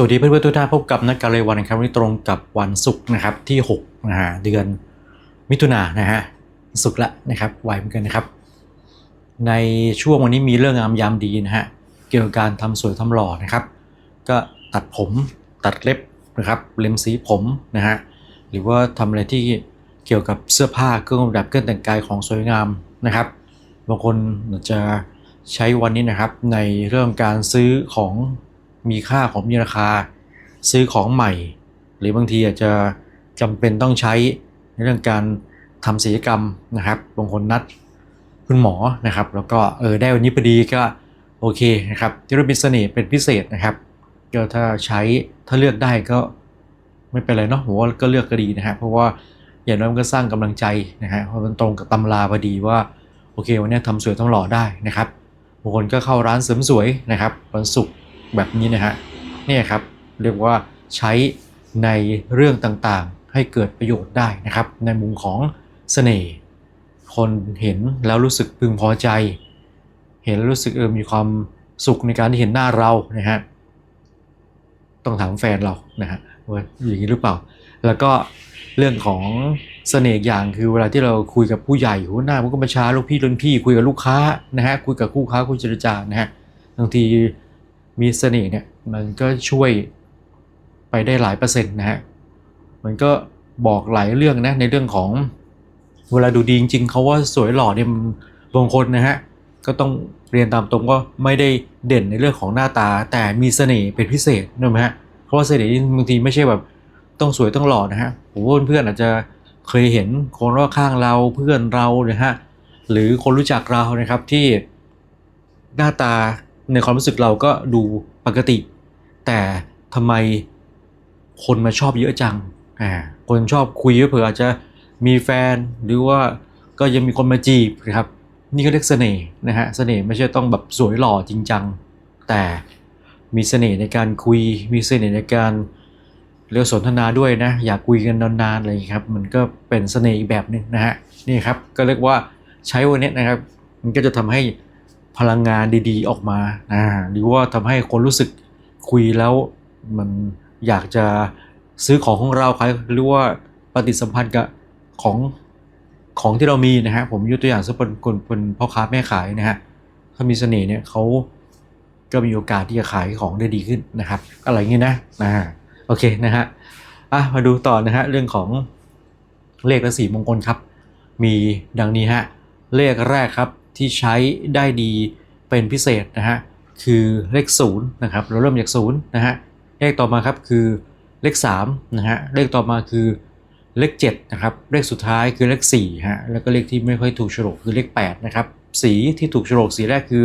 สวัสดีเพื่อนๆทุกท่านพบกับนักการเรียวันครับวันนี้ตรงกับวันศุกร์นะครับที่6นะฮะเดือนมิถุนายนนะฮะศุกร์ละนะครับไวเหมือนกันนะครับ ในช่วงวันนี้มีเรื่องงามยามดีนะฮะเกี่ยวกับการทำสวยทำหล่อนะครับ ก็ตัดผมตัดเล็บนะครับเล็มสีผมนะฮะหรือว่าทำอะไรที่เกี่ยวกับเสื้อผ้าเครื่องประดับเครื่องแต่งกายของสวยงามนะครับบางคนจะใช้วันนี้นะครับในเรื่องการซื้อของ มีค่าของมีราคา ซื้อของใหม่ หรือบางทีอาจจะจำเป็นต้องใช้ในเรื่องการทำศิลปกรรมนะครับบางคนนัดคุณหมอนะครับ แล้วก็เออได้วันนี้พอดีก็โอเคนะครับที่เรามีเสน่ห์เป็นพิเศษนะครับก็ถ้าใช้ถ้าเลือกได้ก็ไม่เป็นไรเนาะผมว่าก็เลือกก็ดีนะฮะเพราะว่าอย่างน้อยมันก็สร้างกำลังใจนะฮะเพราะมันตรงกับตำราพอดีว่าโอเควันนี้ทำสวยต้องหล่อได้นะครับบางคนก็เข้าร้านเสริมสวยนะครับวันศุกร์ แบบนี้นะฮะนี่ครับเรียกว่าใช้ในเรื่องต่างๆ ให้เกิดประโยชน์ได้นะครับ ในมุมของเสน่ห์คนเห็นแล้วรู้สึกพึงพอใจ เห็นแล้วรู้สึกเออมีความสุขในการที่เห็นหน้าเรานะฮะต้องถามแฟนเรานะฮะว่าอย่างนี้หรือเปล่า แล้วก็เรื่องของเสน่ห์อย่างคือเวลาที่เราคุยกับผู้ใหญ่หัวหน้ามันก็มาช้าลูกพี่รุ่นพี่คุยกับลูกค้านะฮะคุยกับคู่ค้าคุยเจรจานะฮะบางที มีเสน่ห์เนี่ยมันก็ช่วยไปได้หลายเปอร์เซ็นต์นะฮะมันก็บอกหลายเรื่องนะในเรื่องของเวลาดูดีจริงๆเขาว่าสวยหล่อเนี่ยบางคนนะฮะก็ต้องเรียนตามตรงว่าไม่ได้เด่นในเรื่องของหน้าตา แต่มีเสน่ห์เป็นพิเศษนะไหมฮะเพราะว่าเสน่ห์นี่บางทีไม่ใช่แบบต้องสวยต้องหล่อนะฮะผมว่าเพื่อนอาจจะเคยเห็นคนรอบข้างเราเพื่อนเรานะฮะหรือคนรู้จักเรานะครับที่หน้าตา ในความรู้สึกเราก็ดูปกติ แต่ทำไมคนมาชอบเยอะจังอ่าคนชอบคุยเผื่ออาจจะมีแฟนหรือว่าก็ยังมีคนมาจีบนะครับ นี่ก็เรียกเสน่ห์นะฮะเสน่ห์ไม่ใช่ต้องแบบสวยหล่อจริงจัง แต่มีเสน่ห์ในการคุย มีเสน่ห์ในการเรียกสนทนาด้วยนะ อยากคุยกันนานๆอะไรอย่างเลยครับ มันก็เป็นเสน่ห์อีกแบบหนึ่งนะฮะนี่ครับก็เรียกว่าใช้วันนี้นะครับ มันก็จะทำให้ พลังงานดีๆออกมาอ่าหรือว่าทำให้คนรู้สึกคุยแล้วมันอยากจะซื้อของของเราขายหรือว่าปฏิสัมพันธ์กับของของที่เรามีนะฮะผมยกตัวอย่างสมมติคนเป็นพ่อค้าแม่ขายนะฮะถ้ามีเสน่ห์เนี่ยเขาก็มีโอกาสที่จะขายของได้ดีขึ้นนะครับอะไรเงี้ยนะนะโอเคนะฮะอะมาดูต่อนะฮะเรื่องของเลขและสีมงคลครับ มีดังนี้ฮะเลขแรกครับ ที่ใช้ได้ดีเป็นพิเศษนะฮะคือเลขศูนย์นะครับเราเริ่มจากศูนย์นะฮะเลขต่อมาครับคือเลข3นะฮะเลขต่อมาคือเลข7นะครับเลขสุดท้ายคือเลข4ฮะแล้วก็เลขที่ไม่ค่อยถูกโฉลกคือเลข8นะครับสีที่ถูกโฉลกสีแรกคือ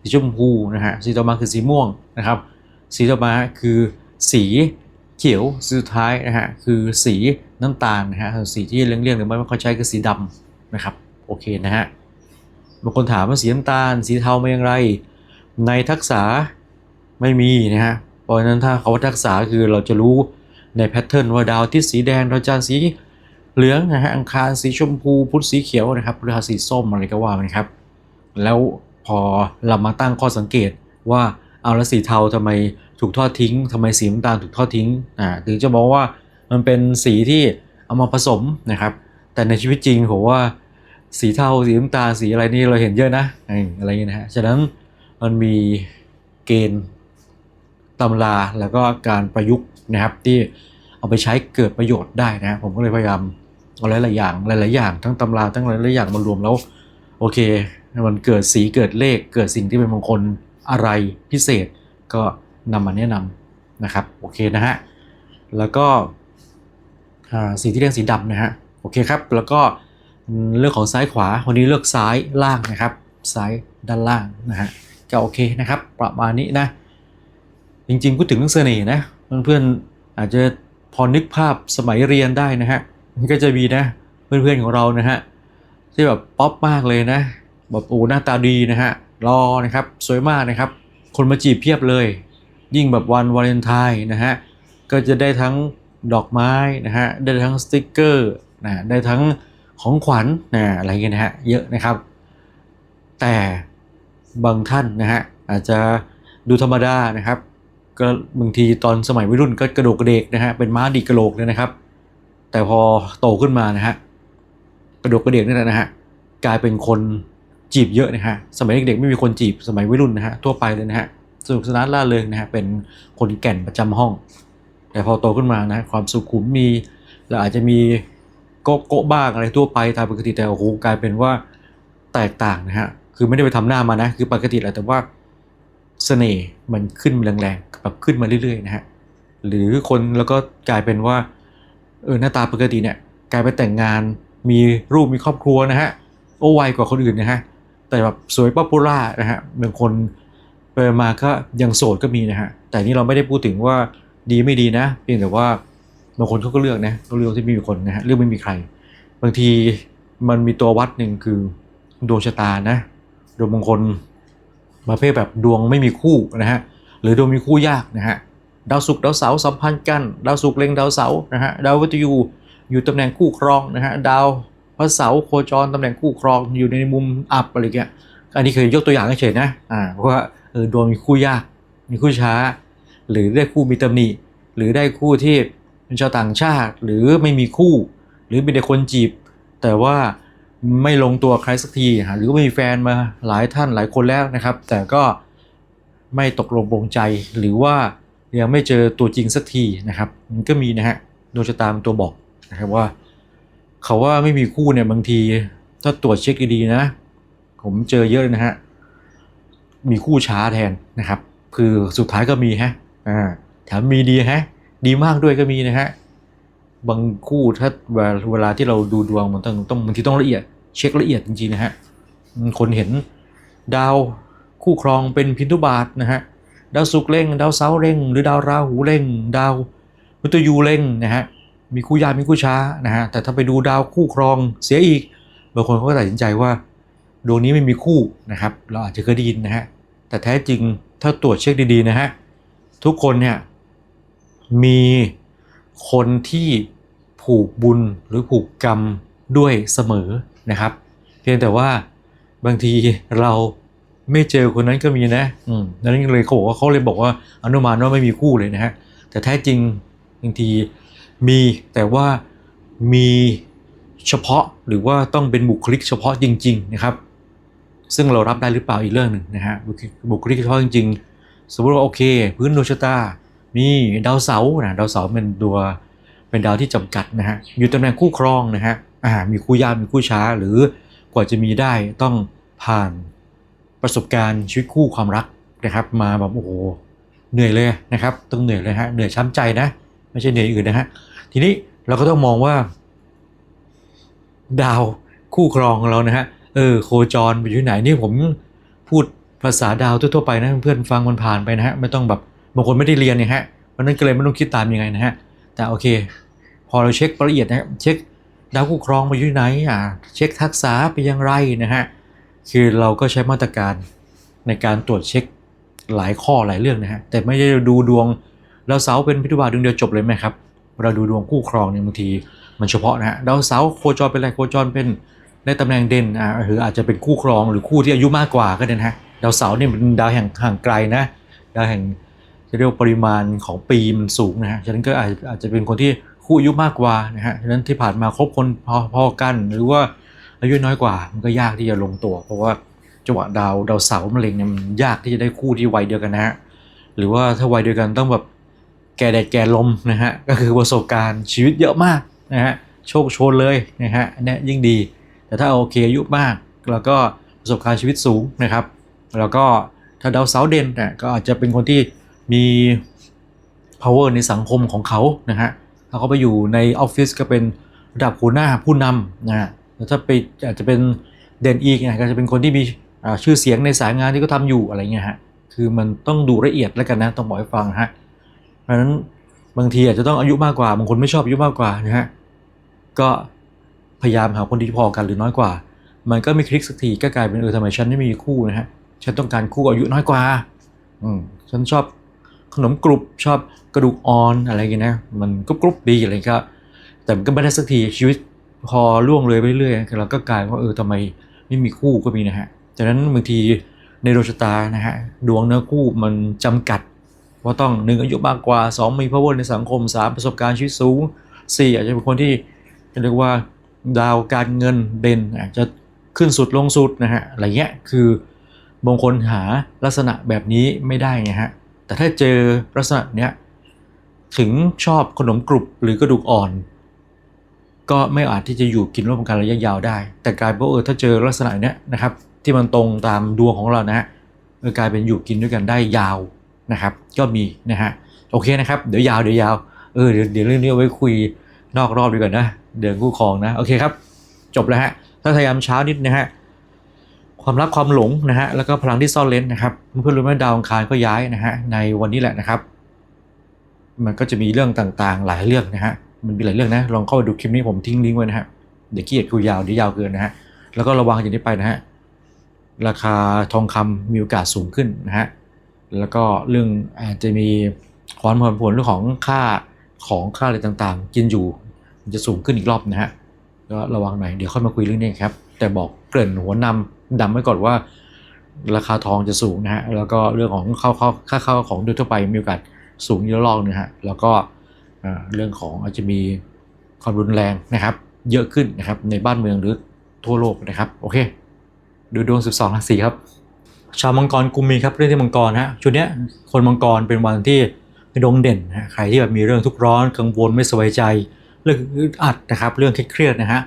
สีชมพูนะฮะสีต่อมาคือสีม่วงนะครับ สีต่อมาคือสีเขียวสีสุดท้ายนะฮะคือสีน้ำตาลนะฮะสีที่เลี่ยงๆหรือไม่ค่อยใช้คือสีดำนะครับโอเคนะฮะ บางคนถามว่าสีน้ำตาล สีเทามาอย่างไร ในทักษะไม่มีนะฮะเพราะฉะนั้นถ้าเขาว่าทักษะคือเราจะรู้ในแพทเทิร์นว่าดาวที่สีแดงดาวจันทร์สีเหลืองนะฮะอังคารสีชมพูพุธสีเขียวนะครับพฤหัสสีส้มอะไรก็ว่าไปนะครับ แล้วพอเรามาตั้งข้อสังเกตว่าเอาล้วสีเทาทำไมถูกทอดทิ้งทำไมสีน้ำตาลถูกทอดทิ้งอ่าถึงจะบอกว่ามันเป็นสีที่เอามาผสมนะครับ แต่ในชีวิตจริงผมว่า สีเทาสีน้ำตาสีอะไรนี่เราเห็นเยอะนะไอ้อะไรเงี้ยนะฮะฉะนั้นมันมีเกณฑ์ตำราแล้วก็การประยุกต์นะครับที่เอาไปใช้เกิดประโยชน์ได้นะผมก็เลยพยายามเอาหลายๆอย่างหลายๆอย่างทั้งตำราทั้งหลายๆอย่างมารวมแล้วโอเค มันเกิดสีเกิดเลขเกิดสิ่งที่เป็นมงคลอะไรพิเศษก็นำมาแนะนำนะครับโอเคนะฮะแล้วก็สีที่เรียกสีดำนะฮะโอเคครับแล้วก็ เรื่องของซ้ายขวาวันนี้เลือกซ้ายล่างนะครับ ซ้ายด้านล่างนะฮะก็โอเคนะครับ ประมาณนี้นะ จริงๆพูดถึงเรื่องเสน่ห์นะเพื่อนๆอาจจะพอนึกภาพสมัยเรียนได้นะฮะมันก็จะมีนะเพื่อนๆของเรานะฮะที่แบบป๊อปมากเลยนะแบบโอ้หน้าตาดีนะฮะรอนะครับสวยมากนะครับ คนมาจีบเพียบเลย ยิ่งแบบวันวาเลนไทน์นะฮะก็จะได้ทั้งดอกไม้นะฮะได้ทั้งสติกเกอร์นะได้ทั้ง ของขวัญนะอะไรเงี้ยนะฮะเยอะนะครับ แต่บางท่านนะฮะอาจจะดูธรรมดานะครับ ก็บางทีตอนสมัยวัยรุ่นก็กระโดกกระเดกนะฮะเป็นม้าดีกระโหลกเลยนะครับ แต่พอโตขึ้นมานะฮะกระโดกกระเดกนี่แหละนะฮะกลายเป็นคนจีบเยอะนะฮะสมัยเด็กๆไม่มีคนจีบสมัยวัยรุ่นนะฮะทั่วไปเลยนะฮะสนุกสนานล่าเริงนะฮะเป็นคนแก่นประจำห้อง แต่พอโตขึ้นมานะความสุขุมมีแล้วอาจจะมี กะโกะบ้างอะไรทั่วไปตามปกติแต่โอ้โหกลายเป็นว่าแตกต่างนะฮะคือไม่ได้ไปทำหน้ามานะ คือปกติแหละแต่ว่าเสน่ห์มันขึ้นแรงๆแบบขึ้นมาเรื่อยๆนะฮะหรือคนแล้วก็กลายเป็นว่าเออหน้าตาปกติเนี่ยกลายไปแต่งงานมีรูปมีครอบครัวนะฮะโอ้ไวกว่าคนอื่นนะฮะแต่แบบสวยป๊อปปูล่านะฮะบางคนไปมาก็ยังโสดก็มีนะฮะแต่นี่เราไม่ได้พูดถึงว่าดีไม่ดีนะ เพียงแต่ว่า บางคนเขาก็เลือกนะเขาเลือกที่ไม่มีคนนะฮะเลือกไม่มีใคร บางทีมันมีตัววัดหนึ่งคือดวงชะตานะดวงบางคนประเภทแบบดวงไม่มีคู่นะฮะหรือดวงมีคู่ยากนะฮะดาวศุกร์ดาวเสาร์สัมพันธ์กันดาวศุกร์เล็งดาวเสาร์นะฮะดาววัตยูอยู่ตำแหน่งคู่ครองนะฮะดาวพระเสาร์โคจรตำแหน่งคู่ครองอยู่ในมุมอับอะไรเงี้ยอันนี้เคยยกตัวอย่างเฉยนะอ่าเพราะว่าเออดวงมีคู่ยากมีคู่ช้า หรือได้คู่มีตำหนิหรือได้คู่ที่ เป็นชาวต่างชาติหรือไม่มีคู่ หรือเป็นแต่คนจีบ แต่ว่าไม่ลงตัวใครสักทีหรือว่มีแฟนมาหลายท่านหลายคนแล้วนะครับ แต่ก็ไม่ตกลงปรงใจหรือว่ายังไม่เจอตัวจริงสักทีนะครับ มันก็มีนะฮะดวงชะตาเป็นตัวบอกนะครับว่า เขาว่าไม่มีคู่เนี่ยบางที ถ้าตรวจเช็คดีๆนะ ผมเจอเยอะเลยนะฮะมีคู่ช้าแทนนะครับ คือสุดท้ายก็มีฮะอ่าแถมมีดีฮะ ดีมากด้วยก็มีนะฮะบางคู่ถ้าเวลาที่เราดูดวงมันต้องต้องบางทีต้องละเอียด เช็คละเอียดจริงๆนะฮะคนเห็นดาวคู่ครองเป็นพินทุบาทนะฮะดาวศุกร์เร่ง ดาวเสาร์เร่ง หรือดาวราหูเร่ง ดาวมฤตยูเร่งนะฮะมีคู่ยากมีคู่ช้านะฮะแต่ถ้าไปดูดาวคู่ครองเสียอีกบางคนเขาก็ตัดสินใจว่าดวงนี้ไม่มีคู่นะครับ เราอาจจะเคยได้ยินนะฮะแต่แท้จริงถ้าตรวจเช็คดีๆนะฮะทุกคนเนี่ย มีคนที่ผูกบุญหรือผูกกรรมด้วยเสมอนะครับ เพียงแต่ว่าบางทีเราไม่เจอคนนั้นก็มีนะอืมดังนั้นเลยเขาบอกว่าเขาเลยบอกว่าอนุมานว่าไม่มีคู่เลยนะฮะแต่แท้จริงบางทีมีแต่ว่ามีเฉพาะหรือว่าต้องเป็นบุคลิกเฉพาะจริง ๆ นะครับ ซึ่งเรารับได้หรือเปล่าอีกเรื่องหนึ่งนะฮะบุคลิกบุคลิกเฉพาะจริง ๆ สมมติว่าโอเค พื้นดวงชะตา มีดาวเสาร์นะดาวเสาร์เป็นตัวเป็นดาวที่จำกัดนะฮะอยู่ตำแหน่งคู่ครองนะฮะอ่ามีคู่ยากมีคู่ช้าหรือกว่าจะมีได้ต้องผ่านประสบการณ์ชีวิตคู่ความรักนะครับ มาแบบโอ้โหเหนื่อยเลยนะครับ ต้องเหนื่อยเลยฮะเหนื่อยช้ำใจนะ ไม่ใช่เหนื่อยอื่นนะฮะทีนี้เราก็ต้องมองว่า ดาวคู่ครองเรานะฮะเออโคจรไปอยู่ไหนนี่ผมพูดภาษาดาวทั่วๆไปนะเพื่อนๆฟังมันผ่านไปนะฮะไม่ต้องแบบ บางคนไม่ได้เรียนเนี่ยฮะเพราะนั้นก็เลยไม่ต้องคิดตามยังไงนะฮะแต่โอเค พอเราเช็คละเอียดนะเช็คดาวคู่ครองไปอยู่ไหนอ่าเช็คทักษะไปยังไรนะฮะคือเราก็ใช้มาตรการในการตรวจเช็คหลายข้อหลายเรื่องนะฮะแต่ไม่ได้ดูดวงเราเสาเป็นพิธุบาดวงเดียวจบเลยไหมครับเราดูดวงคู่ครองเนี่ยบางทีมันเฉพาะนะฮะดาวเสาโคจรเป็นอะไรโคจรเป็นในตำแหน่งเด่นอ่าหรืออาจจะเป็นคู่ครองหรือคู่ที่อายุมากกว่าก็ได้นะฮะดาวเสาเนี่ยเป็นดาวแห่งห่างไกลนะดาวแห่ง จะเรียกว่าปริมาณของปีมันสูงนะฮะ ฉะนั้นก็อาจอาจจะเป็นคนที่คู่อายุมากกว่านะฮะ ฉะนั้นที่ผ่านมาคบคนพอพอกัน หรือว่าอายุน้อยกว่า มันก็ยากที่จะลงตัว เพราะว่าจังหวะดาวดาวเสาร์มะเร็งเนี่ยมันยากที่จะได้คู่ที่วัยเดียวกันนะฮะ หรือว่าถ้าวัยเดียวกันต้องแบบแก่แดดแก่ลมนะฮะ ก็คือประสบการณ์ชีวิตเยอะมากนะฮะ โชคโชนเลยนะฮะนเนี้ยยิ่งดี แต่ถ้าโอเคอายุมากแล้วก็ประสบการณ์ชีวิตสูงนะครับ แล้วก็ถ้าดาวเสาร์เด่นเนี่ยก็อาจจะเป็นคนที่ มี power ในสังคมของเขานะฮะถ้าเขาไปอยู่ในออฟฟิศก็เป็นระดับหัวหน้าผู้นำนะฮะแล้วถ้าไปอาจจะเป็นเด่นอีกนี่ยก็จะเป็นคนที่มีชื่อเสียงในสายงานที่เขาทำอยู่อะไรเงี้ยฮะคือมันต้องดูละเอียดแล้วกันนะต้องบอกให้ฟังฮะเพราะฉะนั้นบางทีอาจจะต้องอายุมากกว่าบางคนไม่ชอบอายุมากกว่านะฮะก็พยายามหาคนที่พอกันหรือน้อยกว่า มันก็ไม่คลิกสักทีก็กลายเป็นเออทำไมฉันไม่มีคู่นะฮะฉันต้องการคู่อายุน้อยกว่า อืมฉันชอบ ขนมกรุบชอบกระดูกอ่อนอะไรอย่างเงี้ยนะมันกรุบกรุบดีอะไรก็แต่มันก็ไม่ได้สักทีชีวิตพอล่วงเลยไปเรื่อยๆเราก็กลายว่าเออทำไมไม่มีคู่ก็มีนะฮะจากนั้นบางทีในดวงชะตานะฮะดวงเนื้อคู่มันจำกัดว่าต้องหนึ่งอายุมากกว่าสองมี power ในสังคมสามประสบการณ์ชีวิตสูงสี่อาจจะเป็นคนที่เรียกว่าดาวการเงินเด่นอาจจะขึ้นสุดลงสุดนะฮะอะไรเงี้ยคือบางคนหาลักษณะแบบนี้ไม่ได้ไงฮะ แต่ถ้าเจอลักษณะเนี้ยถึงชอบขนมกรุบหรือกระดูกอ่อน ก็ไม่อาจที่จะอยู่กินร่วมกันระยะยาวได้ แต่กลายเป็นว่าเออถ้าเจอลักษณะเนี้ยนะครับ ที่มันตรงตามดวงของเรานะฮะกลายเป็นอยู่กินด้วยกันได้ยาวนะครับ ก็มีนะฮะโอเคนะครับ เดี๋ยวยาวเดี๋ยวยาวเออเดี๋ยวเดี๋ยวเรื่องนี้เอาไว้คุยนอกรอบดีกว่านะ เดือนคู่ครองนะโอเคครับ จบแล้วฮะถ้าพยายามเช้านิดนะฮะ ความรักความหลงนะฮะแล้วก็พลังที่ซ่อนเร้นนะครับเพื่อนรู้ไหมดาวองคารก็ย้ายนะฮะในวันนี้แหละนะครับ มันก็จะมีเรื่องต่างๆ หลายเรื่องนะฮะมันมีหลายเรื่องนะลองเข้าไปดูคลิปนี้ผมทิ้งลิงก์ไว้นะฮะเดี๋ยวขี้เกียจคุยยาวเดี๋ยวยาวเกินนะฮะแล้วก็ระวังอย่างนี้ไปนะฮะราคาทองคำมีโอกาสสูงขึ้นนะฮะแล้วก็เรื่องอาจจะมีความผันผวนเรื่องของค่าของค่าอะไรต่างๆ กินอยู่มันจะสูงขึ้นอีกรอบนะฮะก็ระวังหน่อยเดี๋ยวค่อยมาคุยเรื่องนี้ครับ แต่บอกเกริ่นหัวนำ ดำไว้ก่อนว่า ราคาทองจะสูงนะฮะแล้วก็เรื่องของข้าวข้าวค่าข้าวของโดยทั่วไปมีโอกาสสูงเยอะลอกนะฮะแล้วก็เรื่องของอาจจะมีความรุนแรงนะครับ เยอะขึ้นนะครับในบ้านเมืองหรือทั่วโลกนะครับโอเค ดูดวง 12ราศีครับชาวมังกรกุมมีครับเรื่องที่มังกรฮะชุดเนี้ยคนมังกรเป็นวันที่ดวงเด่นนะใครที่แบบมีเรื่องทุกข์ร้อนกังวลไม่สบายใจ เรื่องอัดนะครับ เรื่องเครียดนะฮะ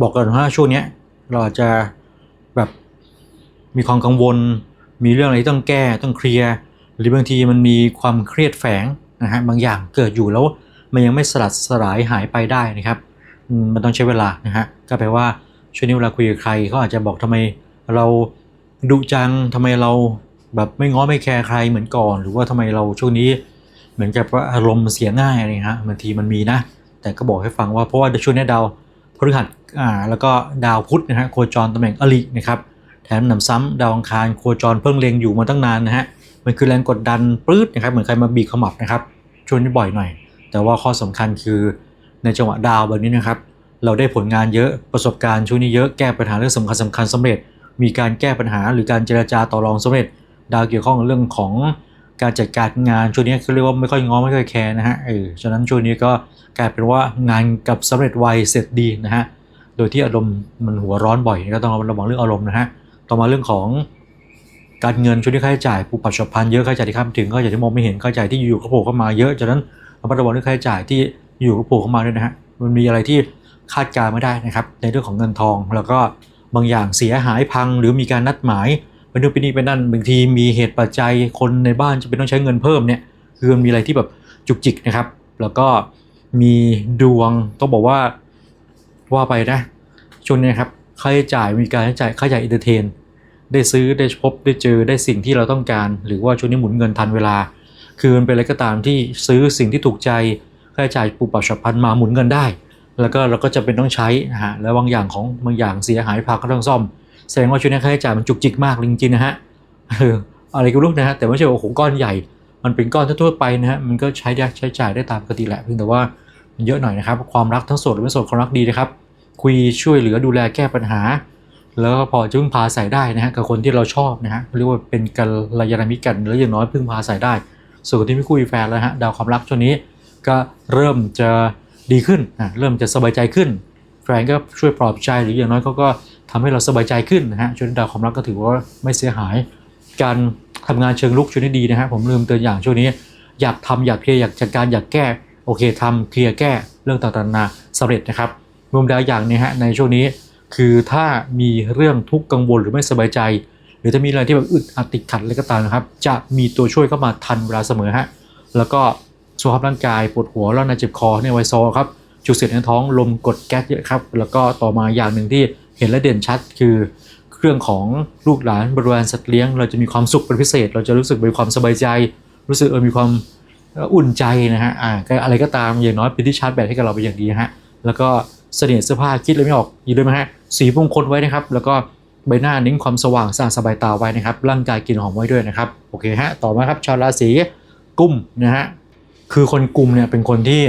บอกกันว่าช่วงเนี้ยเราอาจจะ แบบมีความกังวล มีเรื่องอะไรที่ต้องแก้ต้องเคลียร์หรือบางทีมันมีความเครียดแฝงนะฮะบางอย่างเกิดอยู่แล้วมันยังไม่สลัดสลายหายไปได้นะครับมันต้องใช้เวลานะฮะก็แปลว่าช่วงนี้เวลาคุยกับใครเขาอาจจะบอกทำไมเราดุจังทำไมเราแบบไม่ง้อไม่แคร์ใครเหมือนก่อน หรือว่าทำไมเราช่วงนี้ เหมือนกับว่าอารมณ์เสียง่ายอะไรฮะบางทีมันมีนะ แต่ก็บอกให้ฟังว่าเพราะว่าช่วงนี้ดาวพฤหัส อ่าแล้วก็ดาวพุธนะฮะโคจรตำแหน่งอรินะครับแถมหนำซ้ำดาวอังคารโคจรเพิ่งเล็งอยู่มาตั้งนานนะฮะมันคือแรงกดดันปลื้ดนะครับเหมือนใครมาบีบขมับนะครับช่วงนี้บ่อยหน่อย แต่ว่าข้อสำคัญคือในจังหวะดาวแบบนี้นะครับเราได้ผลงานเยอะประสบการณ์ช่วงนี้เยอะแก้ปัญหาเรื่องสำคัญสำคัญสำเร็จ มีการแก้ปัญหาหรือการเจรจาต่อรองสำเร็จ ดาวเกี่ยวข้องกับเรื่องของการจัดการงานช่วงนี้เขาเรียกว่าไม่ค่อยง้อไม่ค่อยแคร์นะฮะเออฉะนั้นช่วงนี้ก็กลายเป็นว่างานกับสำเร็จไวเสร็จดีนะฮะ โดยที่อารมณ์มันหัวร้อนบ่อยก็ต้องระวังเรื่องอารมณ์นะฮะ ต่อมาเรื่องของการเงินช่วงนี้ค่าใช้จ่ายปูปัจจุบันเยอะค่าใช้จ่ายที่ข้ามถึงค่าใช้จ่ายที่มองไม่เห็นค่าใช้จ่ายที่อยู่ๆก็โผล่เข้ามาเยอะฉะนั้นระมัดระวังเรื่องค่าใช้จ่ายที่อยู่ก็โผล่เข้ามาด้วยนะฮะมันมีอะไรที่คาดการณ์ไม่ได้นะครับ ในเรื่องของเงินทอง แล้วก็บางอย่างเสียหายพังหรือมีการนัดหมายเป็นนู่นเป็นนี่เป็นนั่นบางทีมีเหตุปัจจัยคนในบ้านจะเป็นต้องใช้เงินเพิ่มเนี่ยคือมันมีอะไรที่แบบจุกจิกนะครับ แล้วก็มีดวงต้องบอกว่า ว่าไปนะช่วงนี้ครับค่าใช้จ่ายมีการใช้จ่ายค่าใช้จ่ายอินเตอร์เทน ได้ซื้อได้พบได้เจอได้สิ่งที่เราต้องการ หรือว่าช่วงนี้หมุนเงินทันเวลา คือมันเป็นอะไรก็ตามที่ซื้อสิ่งที่ถูกใจค่าใช้จ่ายปุบปับฉับพันมาหมุนเงินได้ แล้วก็เราก็จะเป็นต้องใช้นะฮะแล้วบางอย่างของบางอย่างเสียหายพังก็ต้องซ่อม แสดงว่าช่วงนี้ค่าใช้จ่ายมันจุกจิกมากจริงๆนะฮะอออะไรก็รู้นะฮะแต่ไม่ใช่ว่าโอ้โหก้อนใหญ่ มันเป็นก้อนทั่วๆไปนะฮะมันก็ใช้ได้ใช้จ่ายได้ตามปกติแหละเพียงแต่ว่า เยอะหน่อยนะครับ ความรักทั้งโสดหรือไม่โสดความรักดีนะครับ คุยช่วยเหลือดูแลแก้ปัญหา แล้วก็พอจะพึ่งพาใส่ได้นะฮะกับคนที่เราชอบนะฮะเรียกว่าเป็นกัลยาณมิตรกันแล้วอย่างน้อยพึ่งพาใส่ได้ ส่วนที่ไม่คุยแฟนแล้วฮะดาวความรักช่วงนี้ก็เริ่มจะดีขึ้นนะเริ่มจะสบายใจขึ้น แฟนก็ช่วยปลอบใจหรืออย่างน้อยเขาก็ทำให้เราสบายใจขึ้นนะฮะช่วงนี้ดาวความรักก็ถือว่าไม่เสียหาย การทำงานเชิงลุกช่วงนี้ดีนะฮะผมลืมเตือนอย่างช่วงนี้ อยากทำอยากเคลียร์อยากจัดการอยากแก้ โอเคทำเคลียร์แก้เรื่องต่างๆนาสำเร็จนะครับรวมดาวอย่างนี้ฮะในช่วงนี้คือถ้ามีเรื่องทุกข์กังวลหรือไม่สบายใจ หรือถ้ามีอะไรที่แบบอึดอัดติดขัดอะไรก็ตามนะครับ จะมีตัวช่วยเข้ามาทันเวลาเสมอฮะแล้วก็สุขภาพร่างกายปวดหัวร้อนในเจ็บคอในไวซอครับจุกเสียดในท้องลมกดแก๊สเยอะครับ แล้วก็ต่อมาอย่างหนึ่งที่เห็นและเด่นชัดคือ เครื่องของลูกหลานบริวารสัตว์เลี้ยง เราจะมีความสุขเป็นพิเศษ เราจะรู้สึกมีความสบายใจ รู้สึกเออมีความ อุ่นใจนะฮะอ่าอะไรก็ตามอย่างน้อยเป็นที่ชาร์จแบตให้กับเราเป็นอย่างดีฮะแล้วก็เสน่ห์เสื้อผ้าคิดเลยไม่ออกอย่าลืมนะฮะสีมงคลไว้นะครับ แล้วก็ใบหน้าเน้นความสว่างสะอาดสบายตาไว้นะครับร่างกายกินหอมไว้ด้วยนะครับโอเคฮะต่อมาครับชาวราศีกุมนะฮะคือคนกุมเนี่ยเป็นคนที่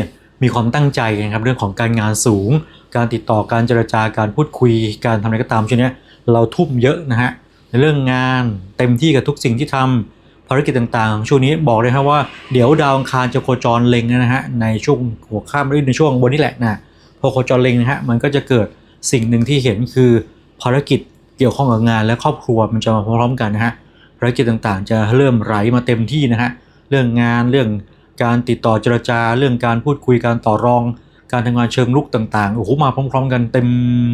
มีความตั้งใจนะครับเรื่องของการงานสูง การติดต่อการเจรจาการพูดคุย การทำอะไรก็ตามช่วงนี้เราทุ่มเยอะนะฮะในเรื่องงานเต็มที่กับทุกสิ่งที่ทำ ภารกิจต่างๆ ช่วงนี้บอกเลยครับว่าเดี๋ยวดาวอังคารจะโคจรเล็งนะฮะในช่วงหัวข้ามหรือในช่วงบนนี้แหละนะพอโคจรเล็งนะฮะมันก็จะเกิดสิ่งหนึ่งที่เห็นคือภารกิจเกี่ยวข้องกับงานและครอบครัวมันจะมาพร้อมๆกันนะฮะภารกิจต่างๆ จะเริ่มไหลมาเต็มที่นะฮะเรื่องงานเรื่องการติดต่อเจรจา เรื่องการพูดคุยการต่อรอง การทำงานเชิงลุกต่างๆโอ้โหมาพร้อม ๆ กันเต็ม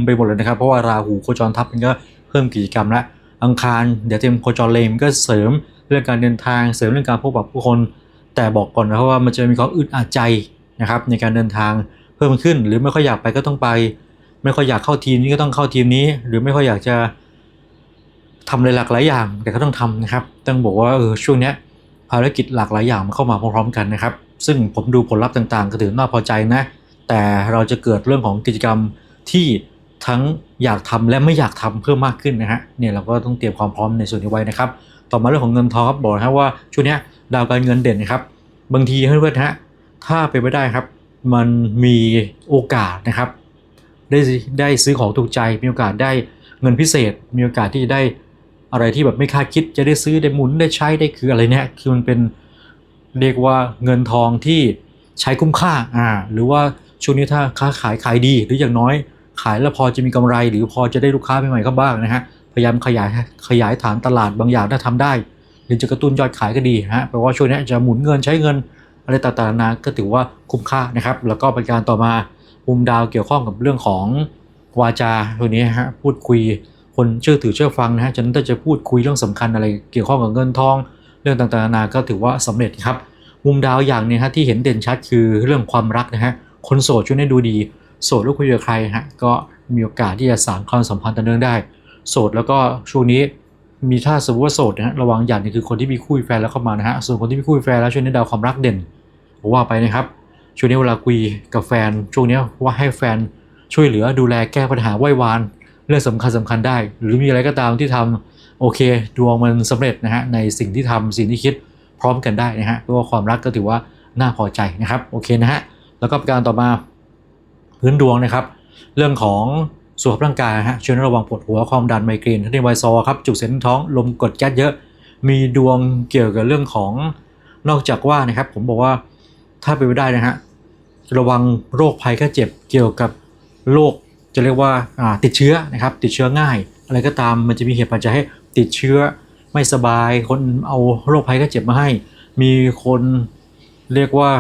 ไปหมดเลยนะครับ เพราะว่าราหูโคจรทับมันก็เพิ่มกิจกรรมละ อังคารเดี๋ยวเต็มโคจรเลมก็เสริมเรื่องการเดินทางเสริมเรื่องการพบปะผู้คน แต่บอกก่อนนะครับว่ามันจะมีความอึดอัดใจนะครับในการเดินทางเพิ่มขึ้น หรือไม่ค่อยอยากไปก็ต้องไป ไม่ค่อยอยากเข้าทีมนี้ก็ต้องเข้าทีมนี้ หรือไม่ค่อยอยากจะทำอะไรหลากหลายอย่าง แต่ก็ต้องทำนะครับต้องบอกว่าเออช่วงนี้ภารกิจหลากหลายอย่างมันเข้ามาพร้อมๆกันนะครับ ซึ่งผมดูผลลัพธ์ต่างๆ ก็ถือน่าพอใจนะ แต่เราจะเกิดเรื่องของกิจกรรมที่ทั้ง อยากทำและไม่อยากทำเพิ่มมากขึ้นนะฮะเนี่ยเราก็ต้องเตรียมความพร้อมในส่วนนี้ไว้นะครับ ต่อมาเรื่องของเงินทองครับบอกนะว่าช่วงนี้ดาวการเงินเด่นนะครับ บางทีเพื่อนๆฮะถ้าเป็นไปได้ครับ มันมีโอกาสนะครับ ได้ได้ซื้อของถูกใจมีโอกาสได้เงินพิเศษ มีโอกาสที่จะได้อะไรที่แบบไม่คาดคิดจะได้ซื้อได้หมุนได้ใช้ได้คืออะไรเนี่ยคือมันเป็นเรียกว่าเงินทองที่ใช้คุ้มค่าอ่าหรือว่าช่วงนี้ถ้าค้าขายขายดีหรืออย่างน้อย ขายแล้วพอจะมีกำไร หรือพอจะได้ลูกค้าใหม่ๆเข้าบ้างนะฮะพยายามขยายขยายฐานตลาดบางอย่างถ้าทำได้ หรือจะกระตุ้นยอดขายก็ดีฮะแปลว่าช่วงนี้จะหมุนเงินใช้เงินอะไรต่างๆนานาก็ถือว่าคุ้มค่านะครับ แล้วก็เป็นการต่อมามุมดาวเกี่ยวข้องกับเรื่องของวาจาตัวนี้ฮะพูดคุยคนเชื่อถือเชื่อฟังนะฮะฉะนั้นถ้าจะพูดคุยเรื่องสำคัญอะไรเกี่ยวข้องกับเงินทอง เรื่องต่างๆนานาก็ถือว่าสำเร็จครับ มุมดาวอย่างนึงฮะที่เห็นเด่นชัดคือเรื่องความรักนะฮะคนโสดช่วงนี้ดูดี โสดแล้วคุยกับใครฮะก็มีโอกาสที่จะสานความสัมพันธ์ต่อเนื่องได้ โสดแล้วก็ช่วงนี้มีถ้าสมมติว่าโสดนะฮะระวังอย่างหนึงคือคนที่มีคู่แฟนแล้วเข้ามานะฮะส่วนคนที่มีคู่แฟนแล้วช่วงนี้ดาวความรักเด่นว่าไปนะครับช่วงนี้เวลาคุยกับแฟน ช่วงนี้ว่าให้แฟนช่วยเหลือดูแลแก้ปัญหาไหว้วานเรื่องสำคัญสำคัญได้ หรือมีอะไรก็ตามที่ทำโอเคดวงมันสำเร็จนะฮะในสิ่งที่ทำสิ่งที่คิดพร้อมกันได้นะฮะเพราะว่าความรักก็ถือว่าน่าพอใจนะครับโอเคนะฮะแล้วก็การต่อมา พื้นดวงนะครับ เรื่องของสุขภาพร่างกายฮะช่วยระวังปวดหัวความดันไมเกรนที่ไวซอครับจุกเส้นท้องลมกดแก๊สเยอะ มีดวงเกี่ยวกับเรื่องของนอกจากว่านะครับ ผมบอกว่าถ้าเป็นไปได้นะฮะระวังโรคภัยแค่เจ็บเกี่ยวกับโรคจะเรียกว่าติดเชื้อนะครับ ติดเชื้อง่าย อะไรก็ตามมันจะมีเหตุปัจจัยให้ติดเชื้อไม่สบาย คนเอาโรคภัยแค่เจ็บมาให้ มีคนเรียกว่า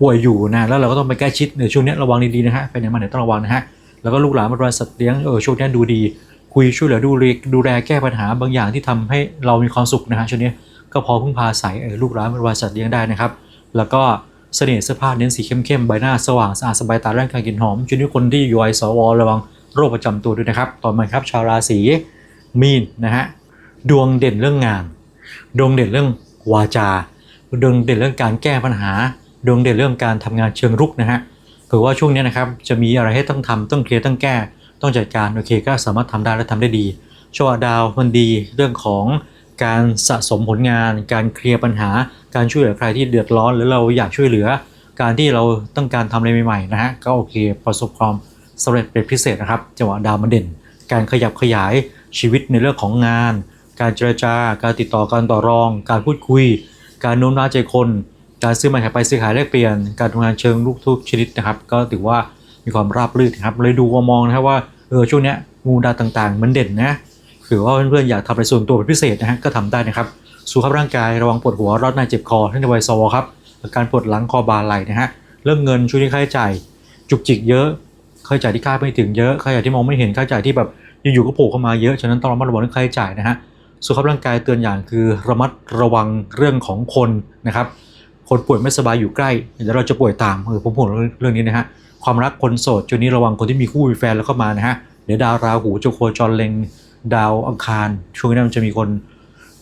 ป่วยอยู่นะแล้วเราก็ต้องไปใกล้ชิดในช่วงนี้ระวังดีๆนะฮะไปไหนมาไหนต้องระวังนะฮะแล้วก็ลูกหลานมาดูแลสัตว์เลี้ยงเออช่วงนี้ดูดี คุยช่วยเหลือดูแลดูแลแก้ปัญหาบางอย่างที่ทำให้เรามีความสุขนะฮะช่วงนี้ก็พอพึ่งพาใส่เออลูกหลานมาดูแลสัตว์เลี้ยงได้นะครับ แล้วก็เสน่ห์เสื้อผ้าเน้นสีเข้มๆใบหน้าสว่างสะอาดสบายตาร่างกายกลิ่นหอมช่วงนี้คนที่อยู่ไอสวระวังโรคประจำตัวด้วยนะครับ ต่อมาครับชาวราศีมีนนะฮะดวงเด่นเรื่องงาน ดวงเด่นเรื่องวาจา ดวงเด่นเรื่องการแก้ปัญหา ดวงเด่นเรื่องการทำงานเชิงรุกนะฮะเผื่อว่าช่วงนี้นะครับจะมีอะไรให้ต้องทำต้องเคลียร์ต้องแก้ ต้องจัดการโอเคก็สามารถทำได้และทำได้ดีโชวดาวมันดีเรื่องของการสะสมผลงาน การเคลียร์ปัญหา การช่วยเหลือใครที่เดือดร้อน หรือเราอยากช่วยเหลือ การที่เราต้องการทำอะไรใหม่ๆนะฮะก็โอเคประสบความสำเร็จเป็นพิเศษนะครับจังหวะดาวมันเด่น การขยับขยายชีวิตในเรื่องของงาน การเจรจาการติดต่อการต่อรอง การพูดคุย การโน้มน้าวใจคน การซื้อมาขายไปซื้อขายแลกเปลี่ยน การทำงานเชิงลุกทุกชนิดนะครับ ก็ถือว่ามีความราบรื่นนะครับเลยดูมองนะครับว่าเออช่วงนี้งูดาวต่างๆ มันเด่นนะหรือว่าเพื่อนๆอยากทำอะไรส่วนตัวเป็นพิเศษนะฮะก็ทำได้นะครับสุขภาพร่างกายระวังปวดหัวร้อนในเจ็บคอที่ในวัยซอครับอาการปวดหลังคอบาไหล่นะฮะเรื่องเงินช่วงนี้ค่าใช้จ่ายจุกจิกเยอะค่าใช้จ่ายที่คาดไม่ถึงเยอะค่าใช้จ่ายที่มองไม่เห็นค่าใช้จ่ายที่แบบอยู่ๆก็โผล่เข้ามาเยอะฉะนั้นต้องระมัดระวังเรื่องค่าใช้จ่ายนะฮะสุขภาพร่างกายเตือนอย่างคือระมัดระวังเรื่องของคนนะครับ คนป่วยไม่สบายอยู่ใกล้เดี๋ยวเราจะป่วยตามเออผมพูดเรื่องนี้นะฮะความรักคนโสดช่วงนี้ระวังคนที่มีคู่มีแฟนแล้วเข้ามานะฮะเดี๋ยวดาวราหูจะโคจรเล็งดาวอังคารช่วงนี้มันจะมีคน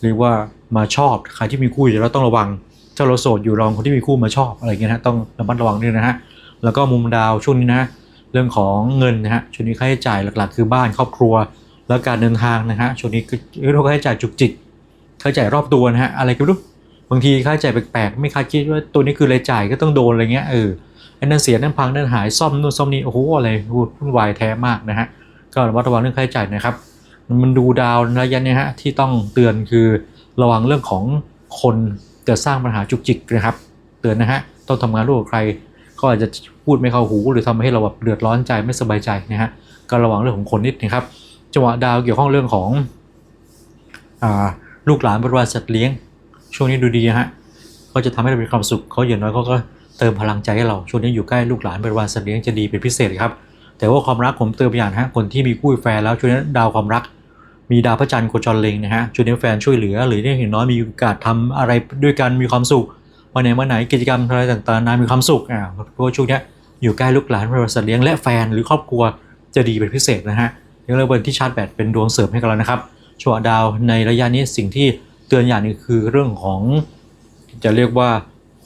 เรียกว่ามาชอบใครที่มีคู่อยู่แล้วต้องระวังถ้าเราโสดอยู่ลองคนที่มีคู่มาชอบอะไรเงี้ยนะฮะต้องระมัดระวังด้วยนะฮะแล้วก็มุมดาวช่วงนี้นะเรื่องของเงินนะฮะช่วงนี้ค่าใช้จ่ายหลักๆ คือบ้านครอบครัว แล้วการเดินทางนะฮะช่วงนี้คือเราค่าใช้จ่ายจุกจิกค่าใช้จ่ายรอบตัวนะฮะอะไรก็ไม่รู้ บางทีค่าใช้จ่ายแปลกๆไม่คาดคิดว่าตัวนี้คือรายจ่ายก็ต้องโดนอะไรเงี้ยเออไอ้นั่นเสียนั่นพังนั่นหายซ่อมนู่นซ่อมนี่โอ้โหอะไรวุ่นวายแท้มากนะฮะก็ระมัดระวังเรื่องค่าใช้จ่ายนะครับ มันดูดาวระยะนี้ฮะที่ต้องเตือนคือระวังเรื่องของคนจะสร้างปัญหาจุกจิกนะครับ เตือนนะฮะต้องทำงานร่วมกับใครเขาอาจจะพูดไม่เข้าหูหรือทำให้เราแบบเดือดร้อนใจไม่สบายใจนะฮะก็ระวังเรื่องของคนนิดนะครับจังหวะดาวเกี่ยวข้องเรื่องของอลูกหลานบริวารสัตว์เลี้ยง ช่วงนี้ดูดีนะฮะเขาจะทำให้เรามีความสุขเขาอย่างน้อยเขาก็เติมพลังใจให้เราช่วงนี้อยู่ใกล้ลูกหลานบริวารสัตว์เลี้ยงจะดีเป็นพิเศษครับ แต่ว่าความรักผมเติมอย่างนะฮะคนที่มีคู่แฟนแล้วช่วงนี้ดาวความรัก มีดาวพระจันทร์โคจรเล็งนะฮะช่วงนี้แฟนช่วยเหลือ หรือเนี่ยอย่างน้อยมีโอกาสทำอะไรด้วยกันมีความสุขวันไหนวันไหนกิจกรรมอะไรต่างๆนานมีความสุขอ่าเพราะว่าช่วงนี้อยู่ใกล้ลูกหลานบริวารสัตว์เลี้ยงและแฟนหรือครอบครัวจะดีเป็นพิเศษนะฮะยังเลยวันที่ชาร์จแบตเป็นดวงเสริมให้กันแล้วนะครับชัวดาวในระยะนี้สิ่งที่ เตือนอย่างนึงคือเรื่องของจะเรียกว่า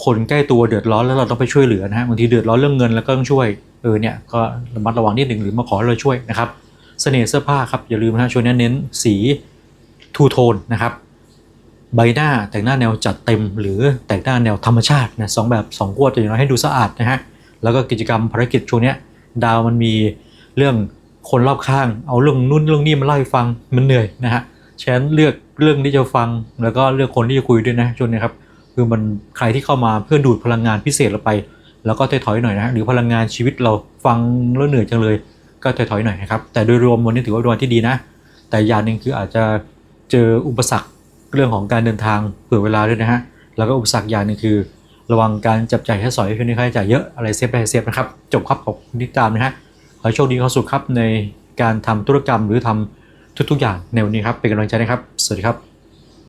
คนใกล้ตัวเดือดร้อนแล้วเราต้องไปช่วยเหลือนะฮะบางทีเดือดร้อนเรื่องเงินแล้วก็ต้องช่วยเออเนี่ยก็ระมัดระวังนิดหนึ่งหรือมาขอเราช่วยนะครับเสน่ห์เสื้อผ้าครับอย่าลืมนะช่วงนี้เน้นสีทูโทนนะครับใบหน้าแต่งหน้าแนวจัดเต็ม หรือแต่งหน้าแนวธรรมชาตินะสองแบบสองขั้วจะอย่างน้อยให้ดูสะอาดนะฮะแล้วก็กิจกรรมภารกิจช่วงนี้ดาวมันมีเรื่องคนรอบข้าง เอาเรื่องนู่นเรื่องนี้มาเล่าให้ฟังมันเหนื่อยนะฮะ ฉะนั้นเลือกเรื่องที่จะฟังแล้วก็เลือกคนที่จะคุยด้วยนะช่วงนี้ครับคือมันใครที่เข้ามาเพื่อดูดพลังงานพิเศษเราไป แล้วก็ถอยๆหน่อยนะหรือพลังงานชีวิตเราฟังแล้วเหนื่อยจังเลย ก็ถอยๆหน่อยนะครับแต่โดยรวมวันนี้ถือว่าเป็นวันที่ดีนะ แต่อย่างหนึ่งคืออาจจะเจออุปสรรคเรื่องของการเดินทางเผื่อเวลาด้วยนะฮะแล้วก็อุปสรรคอย่างหนึ่งคือ ระวังการจับจ่ายใช้สอยช่วงนี้ค่าใช้จ่ายเยอะอะไรเซฟได้เซฟนะครับจบครับขอบคุณที่ตามนะฮะขอโชคดีความสุขครับในการทำธุรกรรมหรือทำ ทุกๆอย่างในวันนี้ครับ เป็นกำลังใจนะครับ สวัสดีครับ